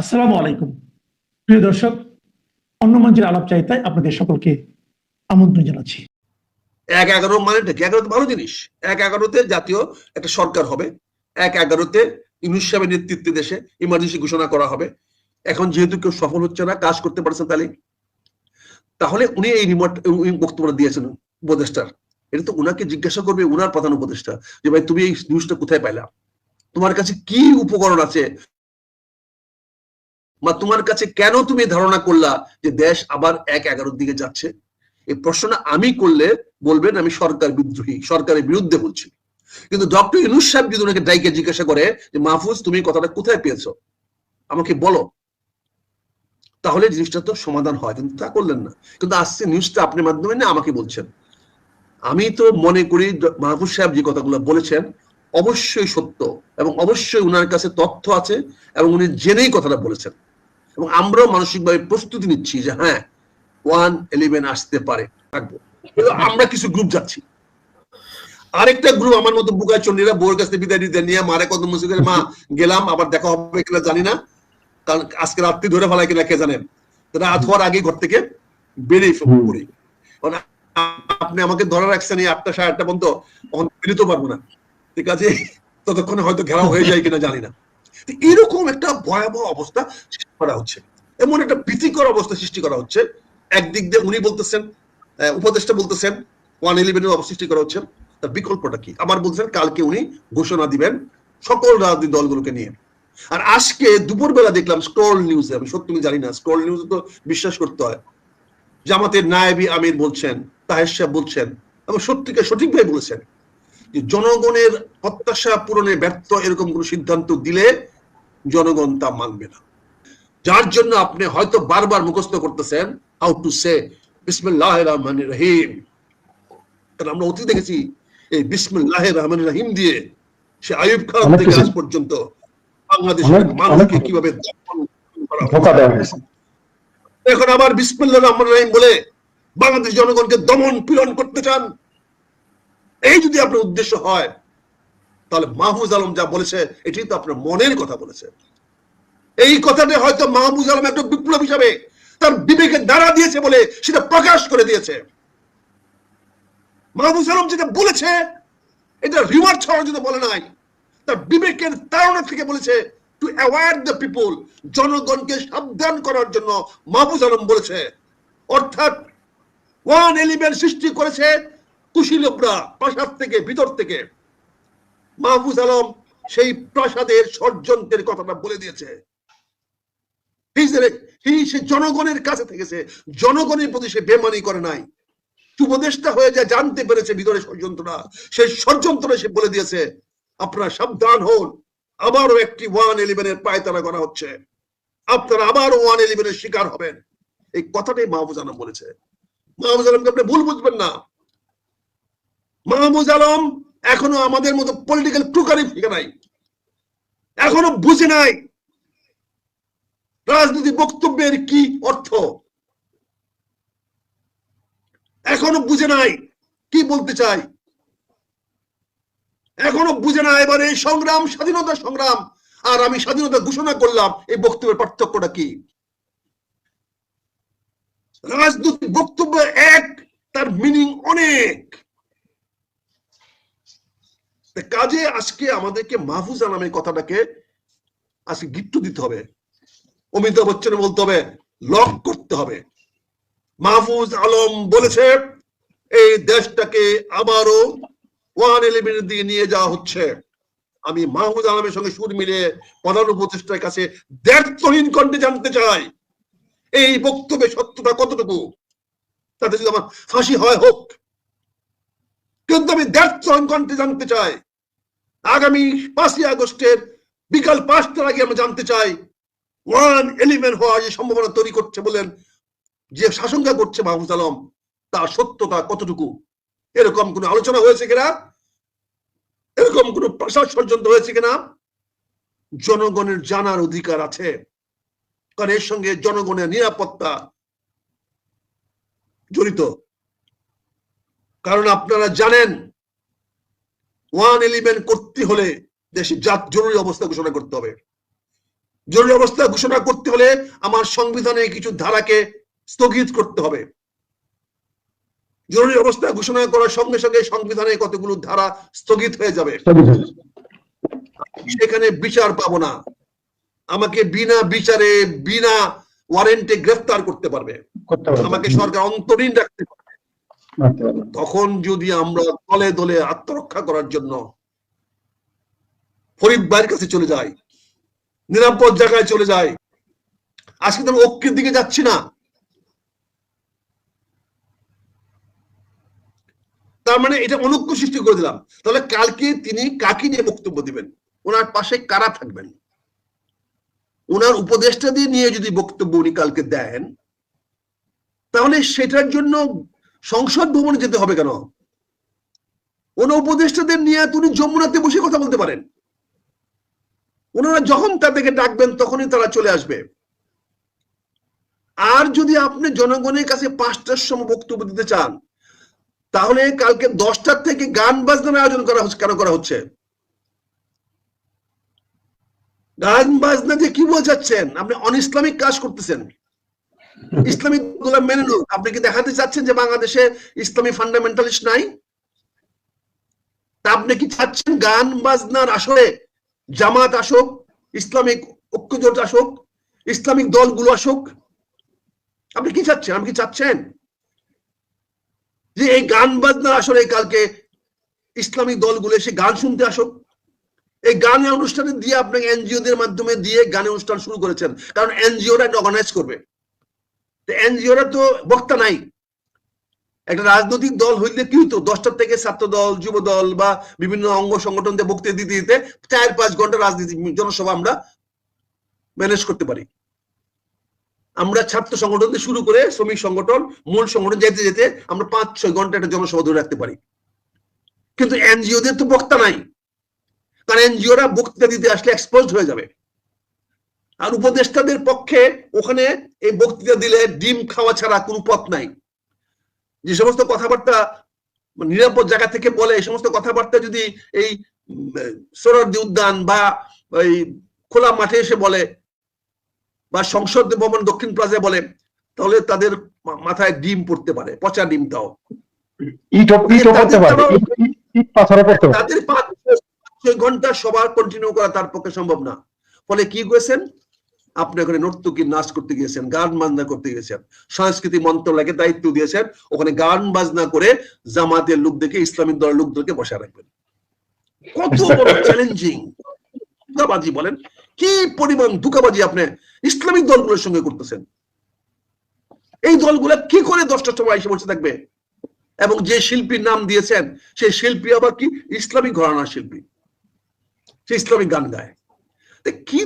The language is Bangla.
আসসালামু আলাইকুম। প্রিয় দর্শক অন্য মঞ্চের আলাপ চাইতায় আপনাদের সকলকে আমন্ত্রণ জানাচ্ছি। এক এগারো মানেটা কি? এগারোতে ভালো জিনিস। এক এগারোতে জাতীয় একটা সরকার হবে। এক এগারোতে ইউনুস সাহেবের নেতৃত্বে দেশে ইমার্জেন্সি ঘোষণা করা হবে। এখন যেহেতু কেউ সফল হচ্ছে না, কাজ করতে পারছেন তাহলে। তাহলে উনি এই রিমোট বক্তব্য দিয়েছেন উপদেষ্টার। এটা তো উনাকে জিজ্ঞাসা করবে উনার প্রধান উপদেষ্টা যে, ভাই, তুমি এই নিউজটা কোথায় পাইলা? তোমার কাছে কি উপকরণ আছে? বা তোমার কাছে কেন তুমি ধারণা করলা যে দেশ আবার এক এগারোর দিকে যাচ্ছে? এই প্রশ্নটা আমি করলে বলবেন আমি সরকার বিদ্রোহী, সরকারের বিরুদ্ধে বলছি। কিন্তু ডক্টর ইনুস সাহেব যদি ওনাকে ডাইকে জিজ্ঞাসা করে যে, মাহফুজ, তুমি কথাটা কোথায় পেয়েছ? আমাকে বলো। তাহলে জিনিসটা তো সমাধান হয়, কিন্তু তা করলেন না। কিন্তু আসছে নিউজটা আপনার মাধ্যমে না আমাকে বলছেন। আমি তো মনে করি মাহফুজ সাহেব যে কথাগুলো বলেছেন অবশ্যই সত্য এবং অবশ্যই উনার কাছে তথ্য আছে এবং উনি জেনেই কথাটা বলেছেন। এবং আমরাও মানসিকভাবে প্রস্তুতি নিচ্ছি যে হ্যাঁ ওয়ান ইলেভেন আসতে পারে থাকব। আমরা কিছু গ্রুপ যাচ্ছি। আরেকটা গ্রুপ আমার মতো বুকায় চন্ডীরা বউর কাছে বিদায় দিতে নিয়ে মারে কত মুসিকের মা গেলাম আবার দেখা হবে কিনা জানি না। কারণ আজকে রাত্রি ধরে ফেলায় কিনা কে জানেন রাত হওয়ার আগে ঘর থেকে বেরিয়ে পড়ি কারণ আপনি আমাকে ধরে রাখছেন এই আটটা সাড়ে আটটা পর্যন্ত বেরোতে পারব না। ঠিক আছে? ততক্ষণে হয়তো ঘেরাও হয়ে যায় কিনা জানি না। এরকম একটা ভয়াবহ অবস্থা সৃষ্টি করা হচ্ছে। এমন একটা ভীতিকর অবস্থা সৃষ্টি করা হচ্ছে। একদিক দিয়ে উনি বলতেছেন উপদেষ্টা বলতেছেন, ওয়ান ইলেভেনের অবস্থা সৃষ্টি করা হচ্ছে। তার বিকল্পটা কি? আবার বলছেন, কালকে উনি ঘোষণা দিবেন সকল রাজনৈতিক দলগুলোকে নিয়ে। আর আজকে দুপুরবেলা দেখলাম স্ক্রল নিউজে, আমি সত্যি আমি জানি না, স্ক্রল নিউজে তো বিশ্বাস করতে হয়। জামাতের নায়েবি আমির বলছেন, তাহের সাহেব বলছেন, এবং সত্যিকার সঠিকভাবে বলেছেন। জনগণের প্রত্যাশা পূরণে ব্যর্থ এরকম কোন সিদ্ধান্ত দিলে জনগণ তা মানবে না। যার জন্য আপনি হয়তো বারবার মুখস্থ করতেছেন হাউ টু সে বিসমুল্লাহ রহমান রহিম কারণ আমরা অতি দেখেছি এই বিসমুল্লাহ রহমান রহিম দিয়ে সে আয়ুব খান থেকে আজ পর্যন্ত বাংলাদেশের মানুষকে কীভাবে এখন আবার বিসমুল্লাহ রহমান রহিম বলে বাংলাদেশ জনগণকে দমন পীড়ন করতে চান এই যদি আপনার উদ্দেশ্য হয়, তাহলে মাহমুদ আলম যা বলেছে এটি তো আপনার মনের কথা বলেছে। এই কথাটা হয়তো মাহমুদ আলম একটা বিপ্লব হিসাবে তার বিবেকের দ্বারা দিয়েছে বলে সেটা প্রকাশ করে দিয়েছে। মাহমুদ আলম যেটা বলেছে, এটা রিমার ছাড়া যেটা বলে নাই। তার বিবেকের তাড়না থেকে বলেছে টু অ্যাওয়ার্ড দ্য পিপল জনগণকে সাবধান করার জন্য মাহফুজ আলম বলেছে। অর্থাৎ ওয়ান এলিমেন্ট সৃষ্টি করেছে কুশীলবরা প্রাসাদ থেকে, ভিতর থেকে। মাহফুজ আলম সেই প্রাসাদের ষড়যন্ত্রের কথাটা বলে দিয়েছে। সে জনগণের কাছে থেকেছে। জনগণের প্রতি সে বেমানি করে নাই। উপদেষ্টা হয়ে যা জানতে পেরেছে ভিতরে ষড়যন্ত্রটা সেই ষড়যন্ত্র সে বলে দিয়েছে। আপনারা সাবধান হন। আবারও একটি ওয়ান ইলেভেনের পায়তারা করা হচ্ছে। আপনারা আবারও ওয়ান ইলেভেনের শিকার হবেন। এই কথাটাই মাহফুজ আলম বলেছে। মাহফুজ আলমকে আপনি ভুল বুঝবেন না। মাহমুদ আলম এখনও আমাদের মতো পলিটিক্যাল টুকারি শিখে নাই। এখনও বুঝে নাই রাজনীতি বক্তব্যের কি অর্থ। এখনও বুঝে নাই কি বলতে চাই। এখনও বুঝে না এবার এই সংগ্রাম, স্বাধীনতা সংগ্রাম, আর আমি স্বাধীনতা ঘোষণা করলাম, এই বক্তব্যের পার্থক্যটা কি? রাজনৈতিক বক্তব্য এক, তার মিনিং অনেক। কাজে আজকে আমাদেরকে মাহফুজ আলমের কথাটাকে আজকে গিট্টু দিতে হবে। অমিতাভ বচ্চন বলতে হবে, লক করতে হবে। মাহফুজ আলম বলেছে, এই দেশটাকে আবারও ওয়ান ইলেভেনের দিকে নিয়ে যাওয়া হচ্ছে। আমি মাহমুদ আলমের সঙ্গে সুর মিলে প্রধান উপদেষ্টার কাছে দ্ব্যর্থহীন কণ্ঠে জানতে চাই, এই বক্তব্যে সত্যটা কতটুকু? তাতে যদি আমার ফাঁসি হয় হোক, কিন্তু আমি দ্ব্যর্থহীন কণ্ঠে জানতে চাই আগামী পাঁচই আগস্টের বিকাল পাঁচটার আগে আমরা জানতে চাই, ওয়ান এলিমেন্ট হওয়া যে সম্ভাবনা তৈরি করছে বলেন যে শাসনকা করছে মাহমুদ আলম, তার সত্যতা কতটুকু? এরকম কোন আলোচনা হয়েছে কিনা? এরকম কোন প্রসার ষড়যন্ত্র হয়েছে কিনা? জনগণের জানার অধিকার আছে। কারণ এর সঙ্গে জনগণের নিরাপত্তা জড়িত। কারণ আপনারা জানেন ওয়ান এলিমেন্ট করতে হলে দেশে জাত জরুরি অবস্থা ঘোষণা করতে হবে। জরুরি অবস্থা ঘোষণা করতে হলে আমার সংবিধানে কিছু ধারাকে স্থগিত করতে হবে। জরুরি অবস্থা ঘোষণা করার সঙ্গে সঙ্গে সংবিধানে কতগুলো ধারা স্থগিত হয়ে যাবে? সেখানে বিচার পাবো না। আমাকে বিনা বিচারে বিনা ওয়ারেন্টে গ্রেফতার করতে পারবে। আমাকে সরকার অন্তরীণ রাখতে পারবে রাখতে পারবে। তখন যদি আমরা দলে দলে আত্মরক্ষা করার জন্য ফরিদ ভাইয়ের কাছে চলে যাই, নিরাপদ জায়গায় চলে যাই, আজকে তো ঐক্যের দিকে যাচ্ছি না। তার মানে এটা অনৈক্য সৃষ্টি করে দিলাম। তাহলে কালকে তিনি কাকে নিয়ে বক্তব্য দিবেন? ওনার পাশে কারা থাকবেন? ওনার উপদেষ্টা দিয়ে নিয়ে যদি বক্তব্য উনি কালকে দেন, তাহলে সেটার জন্য সংসদ ভবনে যেতে হবে কেন? কোন উপদেষ্টাদের নিয়ে তিনি যমুনাতে বসে কথা বলতে পারেন। ওনারা যখন তাদেরকে ডাকবেন, তখনই তারা চলে আসবে। আর যদি আপনি জনগণের কাছে পাঁচটার সময় বক্তব্য দিতে চান, তাহলে কালকে দশটার থেকে গান বাজনার আয়োজন করা হচ্ছে, কেন করা হচ্ছে? গান বাজনা দিয়ে কি বোঝাচ্ছেন? আপনি অন ইসলামিক কাজ করতেছেন। ইসলামিকগুলা মেনে নিন আপনি কি দেখাতে চাচ্ছেন যে বাংলাদেশে ইসলামী ফান্ডামেন্টালিস্ট নাই? তা আপনি কি চাচ্ছেন গান বাজনার আসরে জামাত আসুক, ইসলামিক ঐক্যজোট আসুক, ইসলামিক দলগুলো আসুক? আপনি কি চাচ্ছেন? আপনি কি চাচ্ছেন যে এই গান বাজনার আসলে কালকে ইসলামিক দলগুলো এসে গান শুনতে আসুক? এই গানের অনুষ্ঠানে দিয়ে আপনাকে এনজিও দের মাধ্যমে দিয়ে গানের অনুষ্ঠান শুরু করেছেন। কারণ এনজিওরা অর্গানাইজ করবে। এনজিওরা তো বক্তা নাই। একটা রাজনৈতিক দল হইলে কি হতো দশটার থেকে ছাত্র দল, যুব দল বা বিভিন্ন অঙ্গ সংগঠন দিয়ে বক্তৃতা দিতে দিতে চার, পাঁচ ঘণ্টা রাজনীতি, জনসভা আমরা ম্যানেজ করতে পারি। আমরা ছাত্র সংগঠন থেকে শুরু করে শ্রমিক সংগঠন, মূল সংগঠন যেতে যেতে আমরা পাঁচ, ছয় ঘণ্টা একটা জনসভা ধরে রাখতে পারি। কিন্তু এনজিওদের তো বক্তা নাই। কারণ এনজিওরা বক্তৃতা দিতে আসলে এক্সপোজ হয়ে যাবে। আর উপদেষ্টাদের পক্ষে ওখানে এই বক্তৃতা দিলে ডিম খাওয়া ছাড়া কোনো পথ নাই। যে সমস্ত কথাবার্তা নিরাপদ জায়গা থেকে বলে এই সমস্ত কথাবার্তা যদি এই সরদি উদ্যান বা ওই খোলা মাঠে এসে বলে বা সংসদ ভবন দক্ষিণ প্লাজায় বলে তাহলে তাদের মাথায় ডিম পড়তে পারে পচা ডিম করতে পারবে তাদের পাঁচ ছয় ঘণ্টা সবার কন্টিনিউ করা তার পক্ষে সম্ভব না। ফলে কি করেছেন? আপনি ওখানে নর্তকী নাচ করতে গিয়েছেন গান বাজনা করতে গিয়েছেন সংস্কৃতি মন্ত্রণালয়কে দায়িত্ব দিয়েছেন ওখানে গান বাজনা করে জামাতের লোকদেরকে ইসলামিক দলের লোকদেরকে বসায় রাখবেন। কত বড় চ্যালেঞ্জিং দুকাবাজি বলেন কি পরিমাণ দুকাবাজি আপনি ইসলামিক দলগুলোর সঙ্গে করতেছেন? এই দলগুলো কি করে দশটার সময় এসে বসে থাকবে? এবং যে শিল্পীর নাম দিয়েছেন সেই শিল্পী আবার কি? ইসলামিক ঘরানার শিল্পী। সে ইসলামিক গান গায়। কি